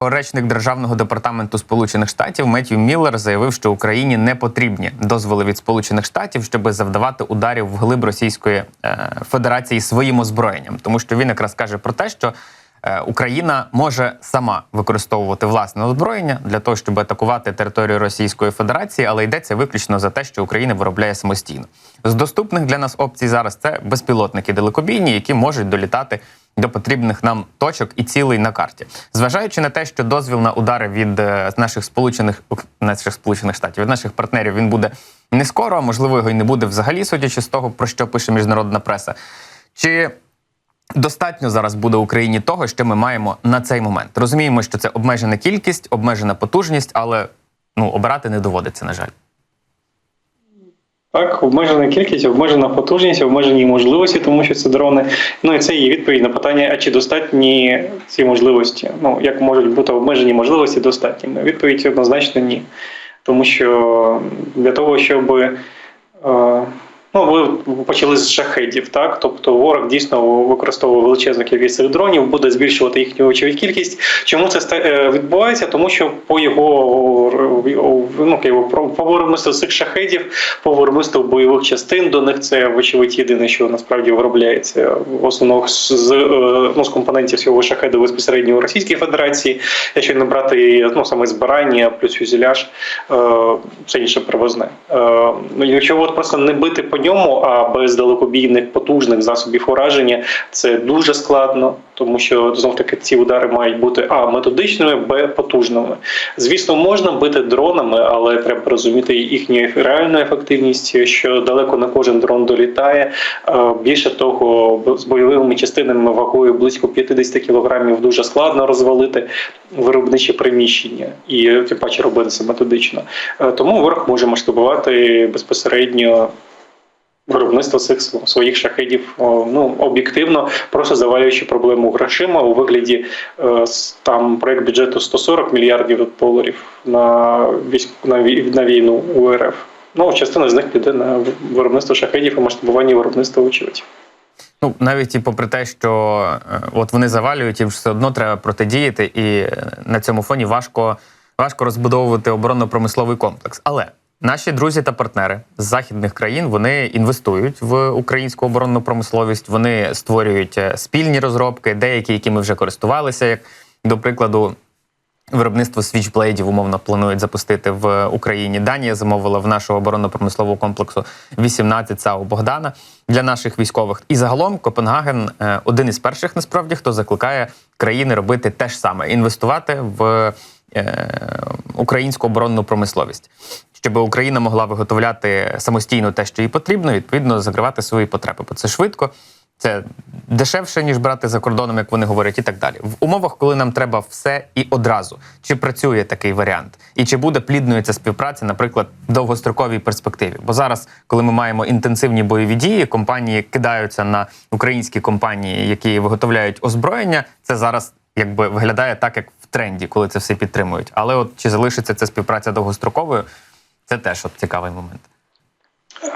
Речник державного департаменту Сполучених Штатів Меттью Міллер заявив, що Україні не потрібні дозволи від Сполучених Штатів, щоб завдавати ударів в глиб Російської е, Федерації своїм озброєнням, тому що він якраз каже про те, що е, Україна може сама використовувати власне озброєння для того, щоб атакувати територію Російської Федерації, але йдеться виключно за те, що Україна виробляє самостійно. З доступних для нас опцій зараз це безпілотники далекобійні, які можуть долітати до потрібних нам точок і цілей на карті, зважаючи на те, що дозвіл на удари від е, наших сполучених наших сполучених штатів від наших партнерів він буде не скоро, а можливо його й не буде взагалі, судячи з того, про що пише міжнародна преса. Чи достатньо зараз буде Україні того, що ми маємо на цей момент? Розуміємо, що це обмежена кількість, обмежена потужність, але ну обирати не доводиться, на жаль. Так, обмежена кількість, обмежена потужність, обмежені можливості, тому що це дрони. Ну і це є відповідь на питання: а чи достатні ці можливості? Ну як можуть бути обмежені можливості достатніми? Відповідь однозначно ні. Тому що для того, щоб е, Ну, ви почали з шахедів, так тобто ворог дійсно використовує величезну кількість цих дронів, буде збільшувати їхню очевидь кількість. Чому це е, відбувається? Тому що по його ну, по виробництву цих шахедів, по виробництву бойових частин до них це вочевидь єдине, що насправді виробляється в основному з е, ну, з компонентів цього шахеду безпосередньо у Російській Федерації. Якщо не брати ну саме збирання плюс фюзеляж, е, все інше привозне. Ну, якщо от просто не бити по ньому, а без далекобійних потужних засобів ураження це дуже складно, тому що знов таки ці удари мають бути а методичними, б потужними. Звісно, можна бити дронами, але треба розуміти їхню реальну ефективність, що далеко не кожен дрон долітає. Більше того, з бойовими частинами вагою близько 50 кілограмів дуже складно розвалити виробничі приміщення, і тим паче робити це методично. Тому ворог може масштабувати безпосередньо виробництво цих своїх шахедів ну об'єктивно, просто завалюючи проблему грошима у вигляді е, там проект бюджету 140 мільярдів доларів на військ на, на війну у РФ. Ну частина з них піде на виробництво шахедів і масштабування виробництва очевидь. Ну навіть і попри те, що е, от вони завалюють, їм все одно треба протидіяти, і е, на цьому фоні важко важко розбудовувати оборонно-промисловий комплекс. Але Наші друзі та партнери з західних країн вони інвестують в українську оборонну промисловість. Вони створюють е, спільні розробки, деякі, які ми вже користувалися. Як до прикладу, виробництво свічблейдів умовно планують запустити в Україні. Данія замовила в нашого оборонно-промислового комплексу 18 САУ Богдана для наших військових. І загалом Копенгаген е, один із перших, насправді, хто закликає країни робити те ж саме інвестувати в. Е, українську оборонну промисловість щоб Україна могла виготовляти самостійно те, що їй потрібно, відповідно закривати свої потреби. Бо це швидко, це дешевше ніж брати за кордоном, як вони говорять, і так далі. В умовах, коли нам треба все і одразу, чи працює такий варіант, і чи буде плідною ця співпраця, наприклад, в довгостроковій перспективі? Бо зараз, коли ми маємо інтенсивні бойові дії, компанії кидаються на українські компанії, які виготовляють озброєння, це зараз якби виглядає так, як тренді, коли це все підтримують. Але от чи залишиться ця співпраця довгостроковою? Це теж от цікавий момент.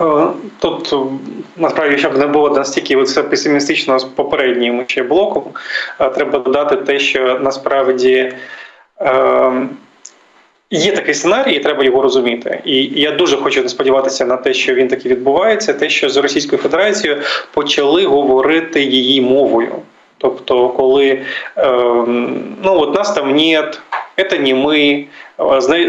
Е, тут насправді, щоб не було настільки все песимістично з попереднім ще блоком, е, треба додати те, що насправді е, є такий сценарій, і треба його розуміти. І я дуже хочу сподіватися на те, що він таки відбувається, те, що з Російською Федерацією почали говорити її мовою. Тобто, коли ну от нас там нет, це не ми,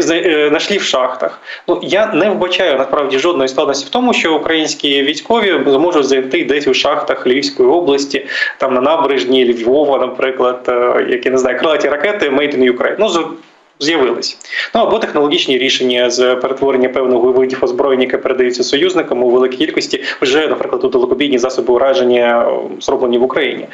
знайшли в шахтах. Ну я не вбачаю насправді жодної складності в тому, що українські військові зможуть зайти десь у шахтах Львівської області, там на набережні Львова, наприклад, е, які не знаю, крилаті ракети Made in Ukraine. Ну з'явились. Ну або технологічні рішення з перетворення певного видів озброєння, яке передаються союзникам у великій кількості, вже, наприклад, у далекобійні засоби ураження зроблені в Україні.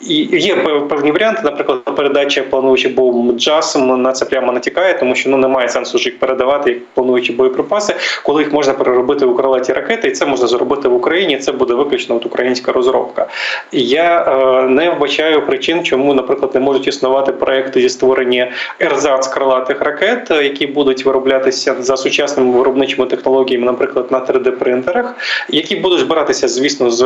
І є певні варіанти, наприклад, передача плануючи бомб джасом на це прямо натякає, тому що ну немає сенсу ж їх передавати, як плануючи боєприпаси, коли їх можна переробити в крилаті ракети, і це можна зробити в Україні. Це буде виключно от українська розробка. Я е, не вбачаю причин, чому, наприклад, не можуть існувати проекти зі створення ерзац крилатих ракет, які будуть вироблятися за сучасними виробничими технологіями, наприклад, на 3D принтерах, які будуть збиратися, звісно, з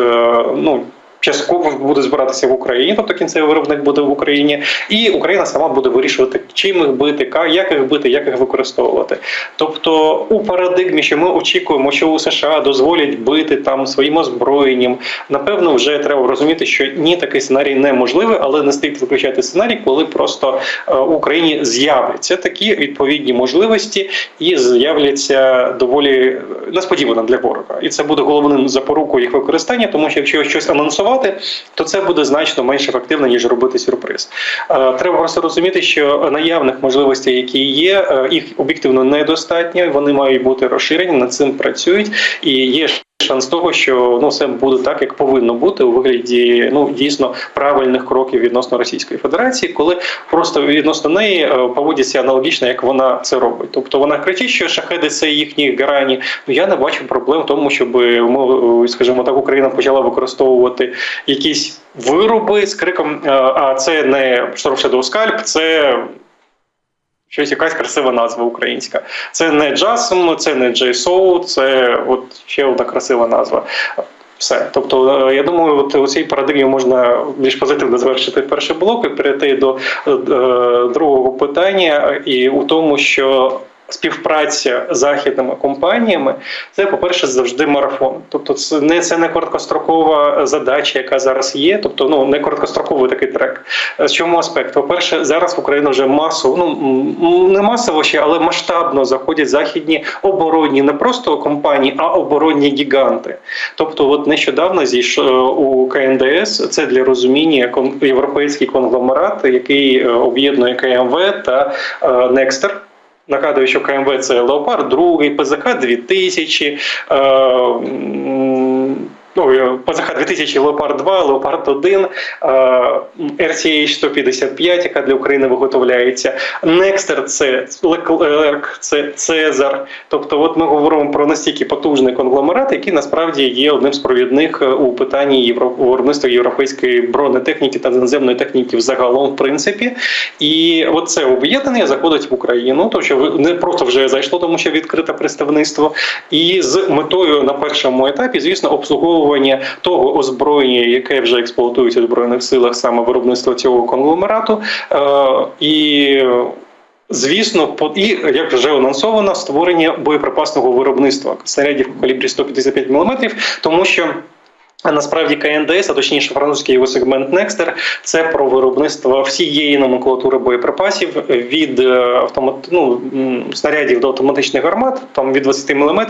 ну частково буде збиратися в Україні, тобто кінцевий виробник буде в Україні, і Україна сама буде вирішувати, чим їх бити, як їх бити, як їх використовувати. Тобто, у парадигмі, що ми очікуємо, що у США дозволять бити там своїм озброєнням, напевно, вже треба розуміти, що ні, такий сценарій неможливий, але не слід виключати сценарій, коли просто е, в Україні з'являться такі відповідні можливості і з'являться доволі несподівано для ворога. І це буде головним запорукою їх використання, тому що якщо щось анонсувати, то це буде значно менш ефективно, ніж робити сюрприз. Е, Треба просто розуміти, що наявних можливостей, які є, е, їх об'єктивно недостатньо. Вони мають бути розширені, над цим працюють, і є шанс того, що ну все буде так, як повинно бути у вигляді ну дійсно правильних кроків відносно Російської Федерації, коли просто відносно неї е, поводяться аналогічно, як вона це робить. Тобто вона кричить, що шахеди це їхні гарані. Ну я не бачу проблем в тому, щоб ми, скажімо так, Україна почала використовувати якісь вироби з криком: е, а це не Scalp, це. Щось якась красива назва українська. Це не JASM, це не JSOU, це от ще одна красива назва. Все. Тобто, е, я думаю, от у цій парадигмі можна більш позитивно завершити перший блок і перейти до е, другого питання, і у тому, що співпраця з західними компаніями це, по-перше, завжди марафон. Тобто, це не це не короткострокова задача, яка зараз є. Тобто, ну не короткостроковий такий трек. З чому аспект? По-перше, зараз в Україну вже масово, ну не масово ще, але масштабно заходять західні оборонні, не просто компанії, а оборонні гіганти. Тобто, от нещодавно зійшов у КНДС це для розуміння європейський конгломерат, який е, об'єднує КМВ та е, Некстер. Нагадую, що КМВ це Леопард другий ПЗК 2000, е, м, ну, е, ПЗК 2000, Леопард 2, Леопард 1, е, RCH 155, яка для України виготовляється. Некстер це Леклерк, це Цезар. Тобто, от ми говоримо про настільки потужний конгломерат, який насправді є одним з провідних е, у питанні євро... виробництва європейської бронетехніки та наземної техніки взагалом, в принципі. І от це об'єднання заходить в Україну, тому що не просто вже зайшло, тому що відкрите представництво, і з метою на першому етапі, звісно, обслуговування того озброєння, яке вже експлуатується в збройних силах, саме виробництво цього конгломерату. Е, і Звісно, і як вже анонсовано, створення боєприпасного виробництва снарядів у калібрі 155 мм, тому що. А насправді КНДС, а точніше французький його сегмент Некстер, це про виробництво всієї номенклатури боєприпасів від е, автомат, ну, снарядів до автоматичних гармат, там від 20 мм,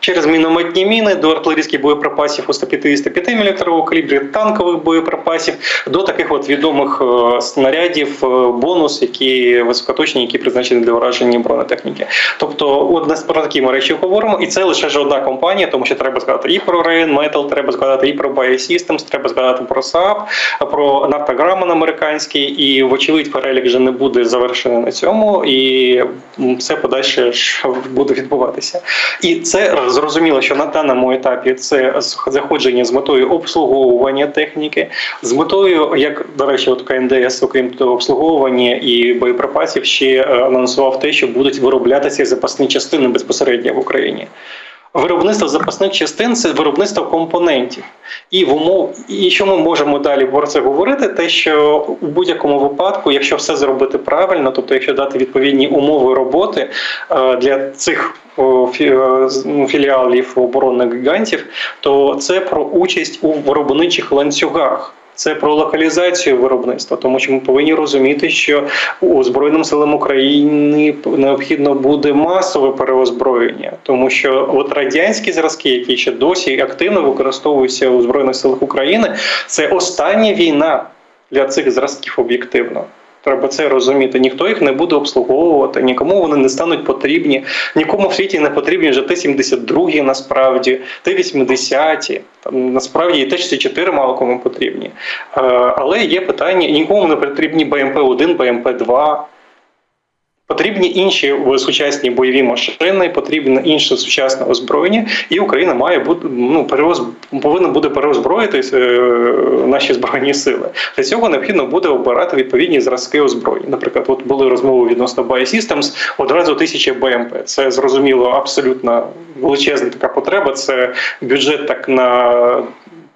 через мінометні міни до артилерійських боєприпасів у 155 мм калібрі, танкових боєприпасів до таких от відомих е, снарядів е, бонус, які високоточні, які призначені для ураження бронетехніки. Тобто, от нас про такі ми речі говоримо, і це лише ж одна компанія, тому що треба сказати і про Rheinmetall, треба сказати і про Biosystems, треба сказати про Saab, про Нафтограмон американський, і вочевидь перелік вже не буде завершений на цьому, і все подальше буде відбуватися. І це зрозуміло, що на даному етапі це заходження з метою обслуговування техніки, з метою, як до речі, от КНДС, окрім того, обслуговування і боєприпасів, ще е, анонсував те, що будуть вироблятися запасні частини безпосередньо в Україні. Виробництво запасних частин це виробництво компонентів. І в умов, і що ми можемо далі про це говорити? Те, що у будь-якому випадку, якщо все зробити правильно, тобто якщо дати відповідні умови роботи е, для цих е, ну, філіалів оборонних гігантів, то це про участь у виробничих ланцюгах. Це про локалізацію виробництва, тому що ми повинні розуміти, що у Збройним силам України необхідно буде масове переозброєння, тому що от радянські зразки, які ще досі активно використовуються у Збройних силах України, це остання війна для цих зразків об'єктивно. Треба це розуміти. Ніхто їх не буде обслуговувати, нікому вони не стануть потрібні. Нікому в світі не потрібні вже Т-72 насправді, Т-80. Там насправді і Т-64 мало кому потрібні. Е, Але є питання: нікому не потрібні БМП-1, БМП-2. Потрібні інші сучасні бойові машини, потрібне інше сучасне озброєння, і Україна має бути ну переоз повинна буде переозброїти е, наші збройні сили. Для цього необхідно буде обирати відповідні зразки озброєння. Наприклад, от були розмови відносно Biosystems, одразу тисячі БМП. Це зрозуміло абсолютно величезна така потреба. Це бюджет так на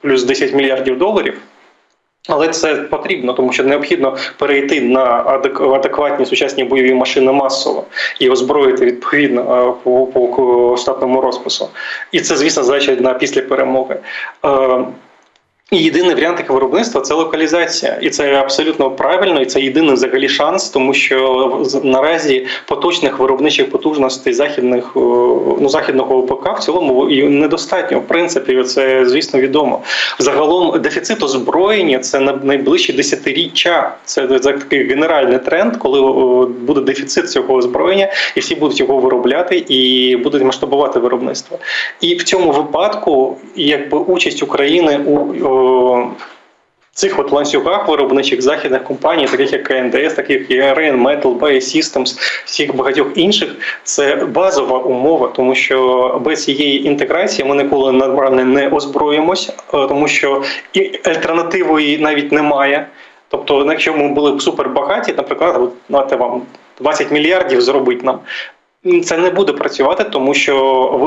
плюс 10 мільярдів доларів. Але це потрібно, тому що необхідно перейти на адек- адекватні сучасні бойові машини масово і озброїти відповідно е, по, штатному розпису. І це, звісно, задача на після перемоги. Е, єдиний варіант таке виробництва це локалізація, і це абсолютно правильно, і це єдиний взагалі шанс, тому що наразі поточних виробничих потужностей західних е, ну західного ОПК в цілому і недостатньо. В принципі, це звісно відомо. Загалом дефіцит озброєння це на найближчі десятиріччя. Це, такий генеральний тренд, коли буде дефіцит цього озброєння, і всі будуть його виробляти і будуть масштабувати виробництво. І в цьому випадку, якби участь України у о, цих от ланцюгах виробничих західних компаній, таких як КНДС, таких як Rain Metal, Bayer Systems, всіх багатьох інших, це базова умова, тому що без цієї інтеграції ми ніколи нормально не озброїмось, е, тому що і альтернативої навіть немає. Тобто, якщо ми були б супербагаті, наприклад, от, знаєте, вам 20 мільярдів зробить нам. Це не буде працювати, тому що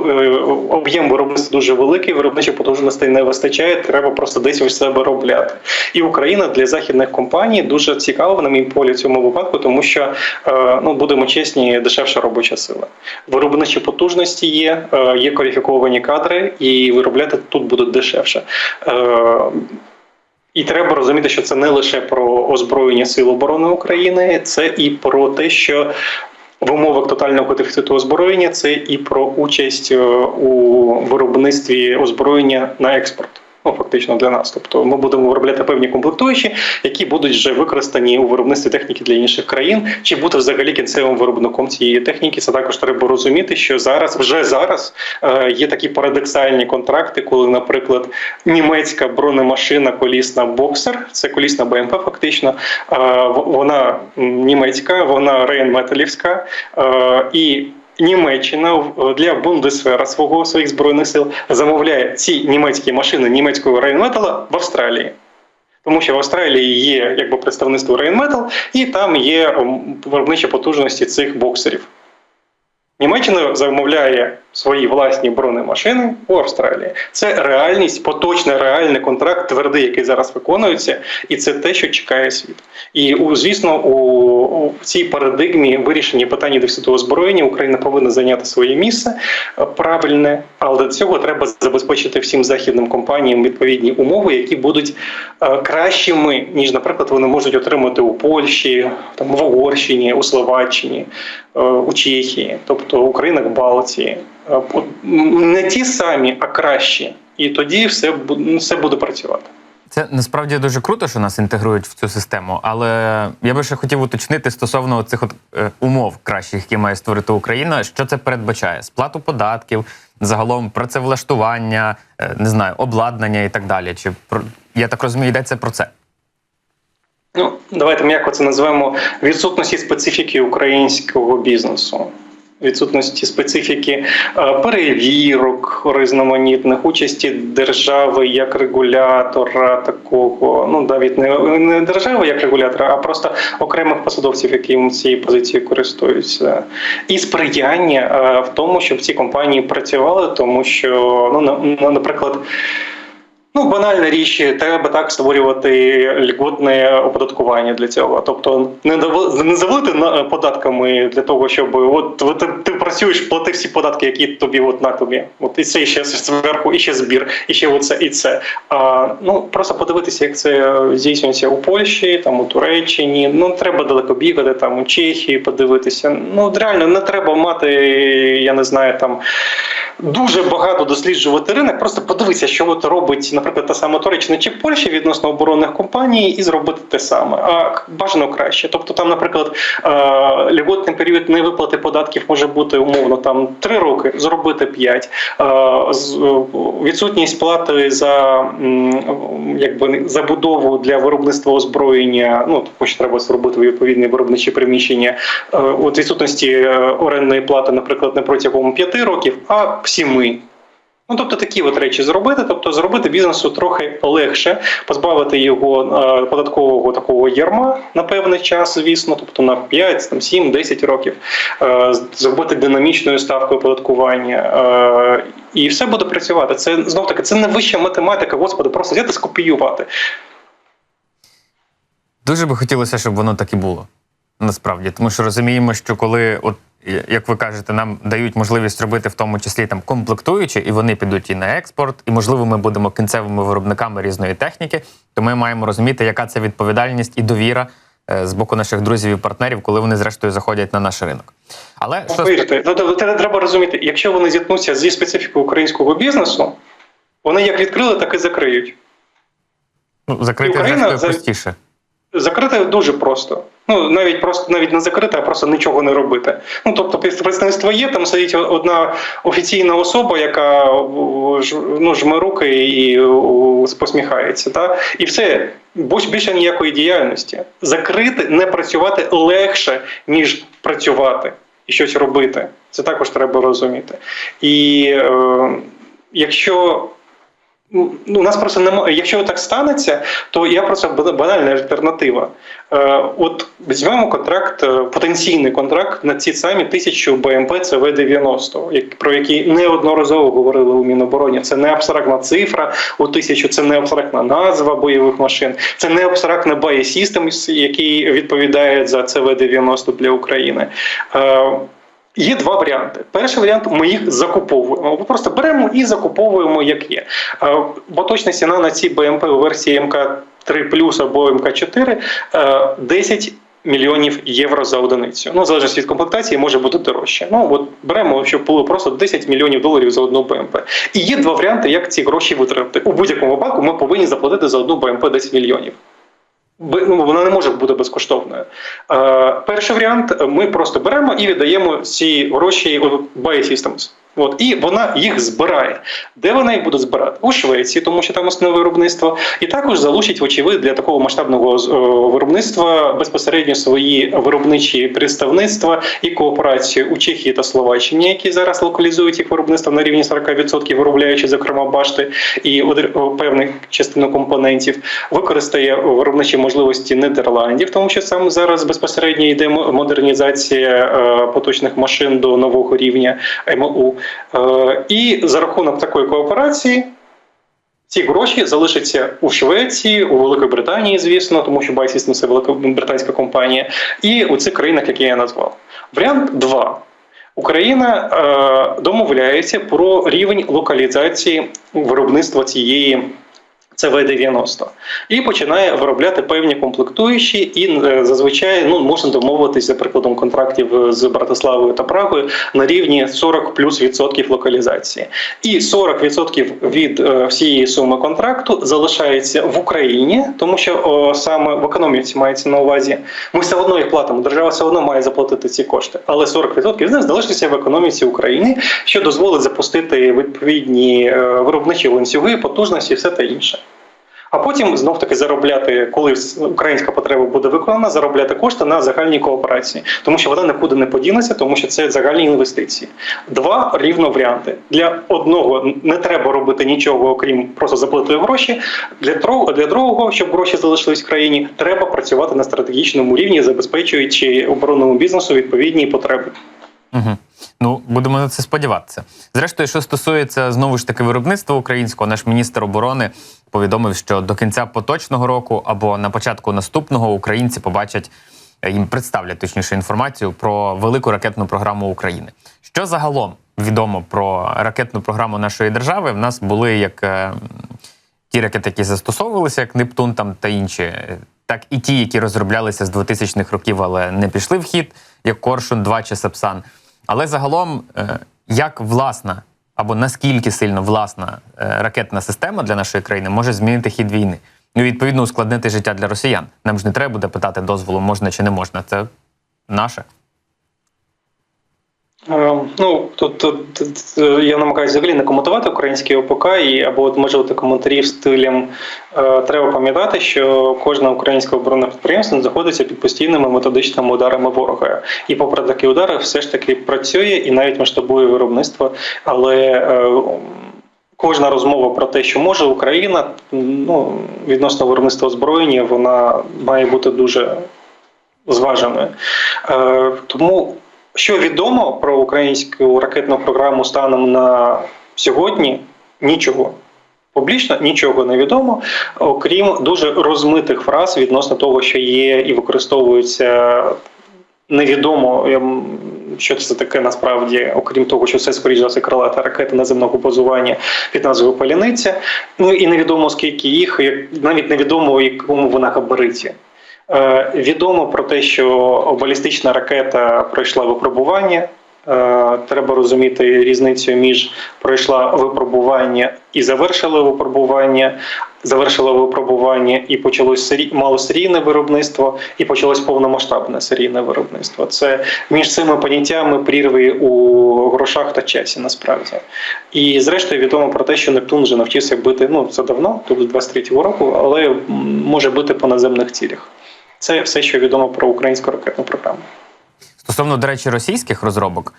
е, об'єм виробництва дуже великий, виробничих потужностей не вистачає. Треба просто десь ось це виробляти. І Україна для західних компаній дуже цікава, на мій полі в цьому випадку, тому що е, ну будемо чесні, дешевша робоча сила. Виробничі потужності є, е, є кваліфіковані кадри, і виробляти тут буде дешевше. І треба розуміти, що це не лише про озброєння Сил оборони України, це і про те, що в умовах тотального дефіциту озброєння це і про участь е, у виробництві озброєння на експорт. Ну, фактично для нас. Тобто ми будемо виробляти певні комплектуючі, які будуть вже використані у виробництві техніки для інших країн, чи бути взагалі кінцевим виробником цієї техніки. Це також треба розуміти, що зараз вже зараз е, є такі парадоксальні контракти, коли, наприклад, німецька бронемашина колісна боксер, це колісна БМП, фактично, е, вона німецька, вона рейнметалівська е, і. Німеччина для Бундесвера свого своїх збройних сил замовляє ці німецькі машини німецького рейнметала в Австралії. Тому що в Австралії є якби представництво Рейнметал, і там є виробничі потужності цих боксерів. Німеччина замовляє свої власні бронемашини у Австралії. Це реальність, поточний реальний контракт, твердий, який зараз виконується, і це те, що чекає світ. І звісно, у, цій парадигмі вирішення питання дефіциту озброєння Україна повинна зайняти своє місце е, правильне, але до цього треба забезпечити всім західним компаніям відповідні умови, які будуть е, кращими, ніж, наприклад, вони можуть отримати у Польщі, там в Угорщині, у Словаччині, е, у Чехії, тобто у країнах Балтії. Е, Не ті самі, а кращі. І тоді все буде, все буде працювати. Це насправді дуже круто, що нас інтегрують в цю систему, але я би ще хотів уточнити стосовно цих от е, умов кращих, які має створити Україна. Що це передбачає? Сплату податків, загалом працевлаштування, е, не знаю, обладнання і так далі. Чи про я так розумію, йдеться про це? Ну, давайте м'яко це назвемо відсутності специфіки українського бізнесу. Відсутності специфіки е, перевірок різноманітних, участі держави як регулятора такого, ну навіть не, не держави як регулятора, а просто окремих посадовців, які цією позицією користуються, і сприяння е, в тому, щоб ці компанії працювали, тому що ну ну, наприклад. Ну, банальна річ, треба так створювати льготне оподаткування для цього. Тобто не не завалити податками для того, щоб от, ти, ти працюєш, плати всі податки, які тобі от на тобі. От і це ще зверху, і ще збір, і ще оце, і це. А, ну просто подивитися, як це здійснюється у Польщі, там у Туреччині. Ну треба далеко бігати, там у Чехії подивитися. Ну реально не треба мати, я не знаю, там дуже багато досліджувати ринок. Просто подивися, що от робить, наприклад, та сама Туреччина чи Польща відносно оборонних компаній, і зробити те саме. А бажано краще. Тобто, там, наприклад, е, льготний період невиплати податків може бути умовно там 3 роки, зробити 5. Е, е, Відсутність плати за якби забудову для виробництва озброєння. Ну тому що треба зробити відповідні виробничі приміщення. От відсутності орендної плати, наприклад, не протягом 5 років, а 7. Ну, тобто такі от речі зробити, тобто зробити бізнесу трохи легше, позбавити його е, податкового такого ярма на певний час, звісно, тобто на 5, там, 7, 10 років, е, зробити динамічною ставкою оподаткування. Е, і все буде працювати. Це знов таки це не вища математика, господи, просто взяти скопіювати. Дуже би хотілося, щоб воно так і було. Насправді, тому що розуміємо, що коли, от як ви кажете, нам дають можливість робити в тому числі там комплектуючі, і вони підуть і на експорт, і можливо, ми будемо кінцевими виробниками різної техніки, то ми маємо розуміти, яка це відповідальність і довіра е, з боку наших друзів і партнерів, коли вони зрештою заходять на наш ринок. Але що Повірте, ну, то- то треба розуміти, якщо вони зіткнуться зі специфікою українського бізнесу, вони як відкрили, так і закриють. ну, закрити зрештою за- простіше. Закрити дуже просто. Ну навіть просто навіть не закрити, а просто нічого не робити. Ну тобто, представництво є, там сидить одна офіційна особа, яка ну, жме руки і посміхається. Та? І все, Більш- більше ніякої діяльності. Закрити, не працювати легше, ніж працювати і щось робити. Це також треба розуміти. І е, якщо Ну, у нас просто немає. Якщо так станеться, то я просто бана- банальна альтернатива. Е, от візьмемо контракт, е, потенційний контракт на ці самі тисячу БМП ЦВ-90, як- про які неодноразово говорили у Мінобороні. Це не абстрактна цифра у тисячу, це не абстрактна назва бойових машин, це не абстрактна System, який відповідає за ЦВ-90 для України. Е, Є два варіанти. Перший варіант ми їх закуповуємо. Ми просто беремо і закуповуємо як є. Е, Поточна ціна на ці БМП у версії МК3 або МК4 е, 10 мільйонів євро за одиницю. Ну, в залежності від комплектації може бути дорожче. Ну от беремо, щоб було просто 10 мільйонів доларів за одну БМП. І є два варіанти, як ці гроші витратити. У будь-якому випадку ми повинні заплатити за одну БМП 10 мільйонів. Ну, вона не може бути безкоштовною. Е, перший варіант ми просто беремо і віддаємо ці гроші у Biosystems. От, і вона їх збирає. Де вона їх буде збирати? У Швеції, тому що там основне виробництво, і також залучить, вочевидь, для такого масштабного е, виробництва безпосередньо свої виробничі представництва і кооперацію у Чехії та Словаччині, які зараз локалізують їх виробництво на рівні 40%, виробляючи, зокрема, башти і певних частину компонентів, використає виробничі можливості Нідерландів, тому що саме зараз безпосередньо йде модернізація е, поточних машин до нового рівня МОУ. Е, І за рахунок такої кооперації. Ці гроші залишаться у Швеції, у Великій Британії, звісно, тому що Байсіс – це великобританська компанія, і у цих країнах, які я назвав. Варіант 2. Україна е, домовляється про рівень локалізації виробництва цієї ЦВ-90 і починає виробляти певні комплектуючі, і е, зазвичай ну можна домовитися за прикладом контрактів з Братиславою та Прагою на рівні 40 плюс відсотків локалізації. І 40% від е, всієї суми контракту залишається в Україні, тому що о, саме в економіці мається на увазі. Ми все одно їх платимо. Держава все одно має заплатити ці кошти, але 40% з них залишиться в економіці України, що дозволить запустити відповідні е, виробничі ланцюги, потужності, все та інше. А потім знов таки заробляти, коли українська потреба буде виконана, заробляти кошти на загальній кооперації, тому що вона нікуди не подінеться, тому що це загальні інвестиції. Два рівно варіанти. Для одного не треба робити нічого, окрім просто заплатити гроші. Для для другого, щоб гроші залишились в країні, треба працювати на стратегічному рівні, забезпечуючи оборонному бізнесу відповідні потреби. Угу. Ну, будемо на це сподіватися. Зрештою, що стосується знову ж таки виробництва українського, наш міністр оборони повідомив, що до кінця поточного року або на початку наступного українці побачать е, їм представлять точніше інформацію про велику ракетну програму України. Що загалом відомо про ракетну програму нашої держави? В нас були як е, ті ракети, які застосовувалися, як Нептун там та інші, так і ті, які розроблялися з 2000-х років, але не пішли в хід, як Коршун 2 чи Сапсан. Але загалом, е, як власна або наскільки сильно власна е, ракетна система для нашої країни може змінити хід війни? Ну, відповідно, ускладнити життя для росіян. Нам ж не треба буде питати дозволу, можна чи не можна. Це наше. Е, Ну тут, тут, е, я намагаюся взагалі не коментувати український ОПК і або можливо коментарів стилем. Е, треба пам'ятати, що кожне українське оборонне підприємство знаходиться під постійними методичними ударами ворога. І попри такі удари, все ж таки працює і навіть масштабує виробництво, але Кожна розмова про те, що може Україна ну, відносно виробництва озброєння, вона має бути дуже зваженою. Тому що відомо про українську ракетну програму станом на сьогодні нічого. Публічно нічого не відомо, окрім дуже розмитих фраз відносно того, що є і використовуються невідомо, що це таке насправді, окрім того, що це скоріш за все крилата ракета наземного базування під назвою Паляниця. Ну і невідомо скільки їх, навіть невідомо, якому вона габариті. Е, відомо про те, що балістична ракета пройшла випробування. Е, Треба розуміти різницю між пройшла випробування і завершила випробування, завершила випробування і почалось сері... малосерійне виробництво, і почалось повномасштабне серійне виробництво. Це між цими поняттями прірви у грошах та часі насправді. І зрештою відомо про те, що Нептун вже навчився бити ну це давно, тобто 23-го року, але може бити по наземних цілях. Це все, що відомо про українську ракетну програму. Стосовно, до речі, російських розробок,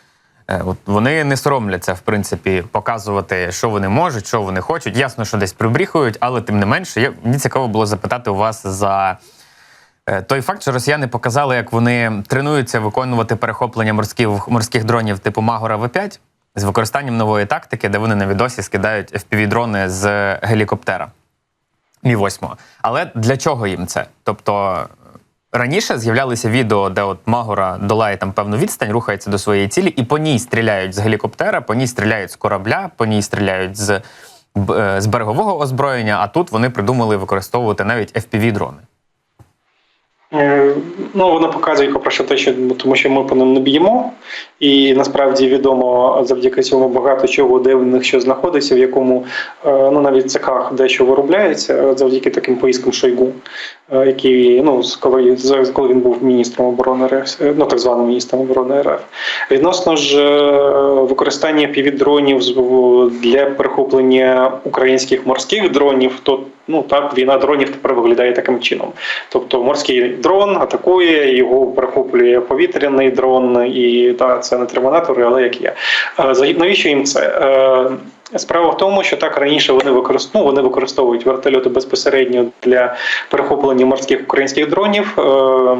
е, от вони не соромляться, в принципі, показувати, що вони можуть, що вони хочуть. Ясно, що десь прибріхують, але тим не менше, я, мені цікаво було запитати у вас за е, той факт, що росіяни показали, як вони тренуються виконувати перехоплення морських, морських дронів типу Магора В5 з використанням нової тактики, де вони на відосі скидають FPV-дрони з гелікоптера. Мі 8 Але для чого їм це? Тобто раніше з'являлися відео, де от Магора долає там певну відстань, рухається до своєї цілі, і по ній стріляють з гелікоптера, по ній стріляють з корабля, по ній стріляють з, е, з берегового озброєння. А тут вони придумали використовувати навіть FPV-дрони. Е, Ну, вони показують, по-перше, те, що тому що ми по ним не б'ємо, і насправді відомо завдяки цьому багато чого, де в них що знаходиться, в якому е, ну навіть цехах дещо виробляється, е, завдяки таким поїздкам Шойгу, е, який ну з- коли коли він був міністром оборони РФ, ну так званим міністром оборони РФ. Відносно ж використання півдронів для перехоплення українських морських дронів, то ну так війна дронів тепер виглядає таким чином. Тобто морський дрон атакує, його перехоплює повітряний дрон, і та це не термінатори, але як є. Е, Навіщо їм це? Справа в тому, що так раніше вони використовують, вони використовують вертольоти безпосередньо для перехоплення морських українських дронів, е,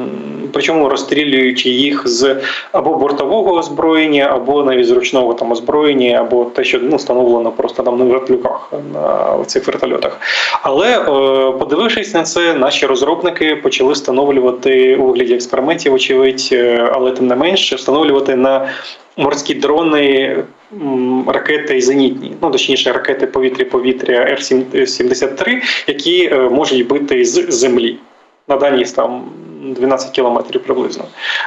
причому розстрілюючи їх з або бортового озброєння, або навіть з ручного там озброєння, або те, що ну, встановлено просто там на вертлюках на цих вертольотах. Але е, подивившись на це, наші розробники почали встановлювати у вигляді експериментів, очевидь, е, але тим не менше встановлювати на морські дрони ракети зенітні, ну точніше, ракети повітря-повітря Р-73, які е, можуть бити з землі на даність там 12 кілометрів приблизно.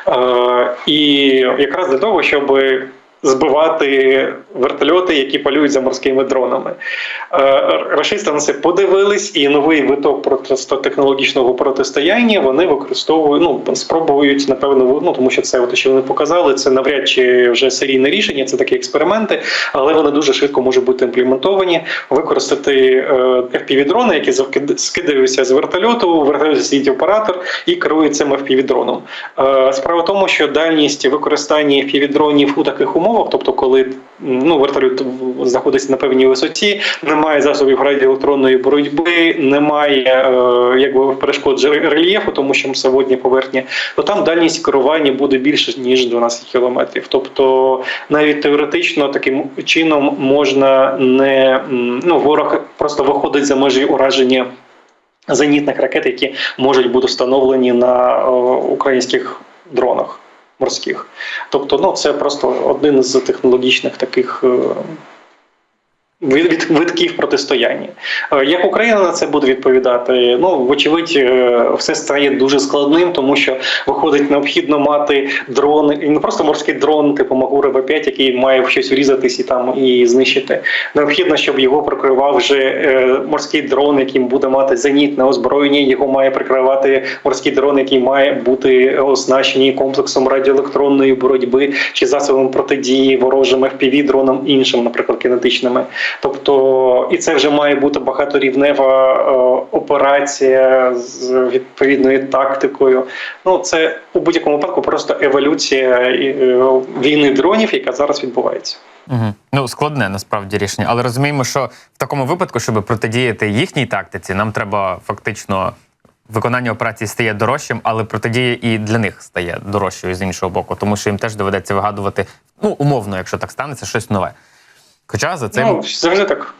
Е, і якраз для того, щоб збивати вертольоти, які полюють за морськими дронами. Е, Рашисти на це подивились, і новий виток протитехнологічного протистояння вони використовують, ну спробують напевно, ну тому що це от, що вони показали, це навряд чи вже серійне рішення, це такі експерименти, але вони дуже швидко можуть бути імплементовані. Використати е, FPV-дрони, які завкид- скидаються з вертольоту, вертольот сидить оператор і керує цим FPV-дроном. Е, Справа в тому, що дальність використання FPV-дронів у таких умовах, тобто коли ну, вертольот знаходиться на певній висоті, немає засобів радіоелектронної боротьби, немає е, якби перешкод рельєфу, тому що самотня поверхня, то там дальність керування буде більше ніж 12 кілометрів. Тобто навіть теоретично таким чином можна не ну ворог просто виходить за межі ураження. Зенітних ракет, які можуть бути встановлені на е, українських дронах морських. Тобто, ну це просто один з технологічних таких е, від, протистояння. Е, Як Україна на це буде відповідати? Ну, вочевидь, е, все стає дуже складним, тому що виходить, необхідно мати дрон, і не просто морський дрон, типу Магура В5, який має в щось врізатись і там і знищити. Необхідно, щоб його прикривав вже е, морський дрон, який буде мати зенітне озброєння. Його має прикривати морський дрон, який має бути оснащений комплексом радіоелектронної боротьби чи засобом протидії ворожим FPV-дронам іншим, наприклад, кинетичними. Тобто, і це вже має бути багаторівнева е, операція з відповідною тактикою. Ну, це у будь-якому випадку просто еволюція е, війни дронів, яка зараз відбувається. Угу. Ну, складне насправді рішення, але розуміємо, що в такому випадку, щоб протидіяти їхній тактиці, нам треба фактично. Виконання операції стає дорожчим, але протидія і для них стає дорожчою з іншого боку, тому що їм теж доведеться вигадувати, ну умовно, якщо так станеться, щось нове. Хоча за цим Ну, завжди так.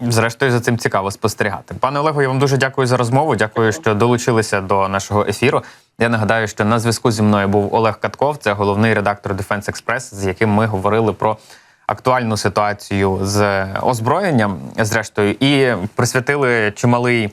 Зрештою, за цим цікаво спостерігати. Пане Олегу, я вам дуже дякую за розмову. Дякую, що долучилися до нашого ефіру. Я нагадаю, що на зв'язку зі мною був Олег Катков, це головний редактор Defense Express, з яким ми говорили про актуальну ситуацію з озброєнням, зрештою, і присвятили чималий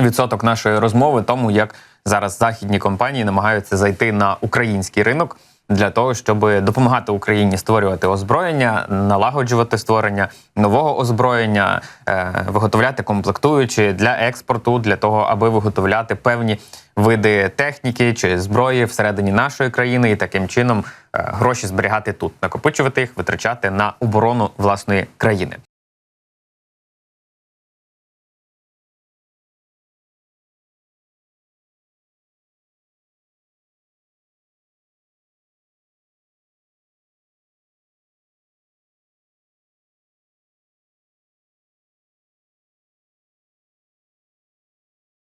відсоток нашої розмови тому, як зараз західні компанії намагаються зайти на український ринок для того, щоб допомагати Україні створювати озброєння, налагоджувати створення нового озброєння, е, виготовляти комплектуючі для експорту, для того, аби виготовляти певні види техніки чи зброї всередині нашої країни, і таким чином е, гроші зберігати тут, накопичувати їх, витрачати на оборону власної країни.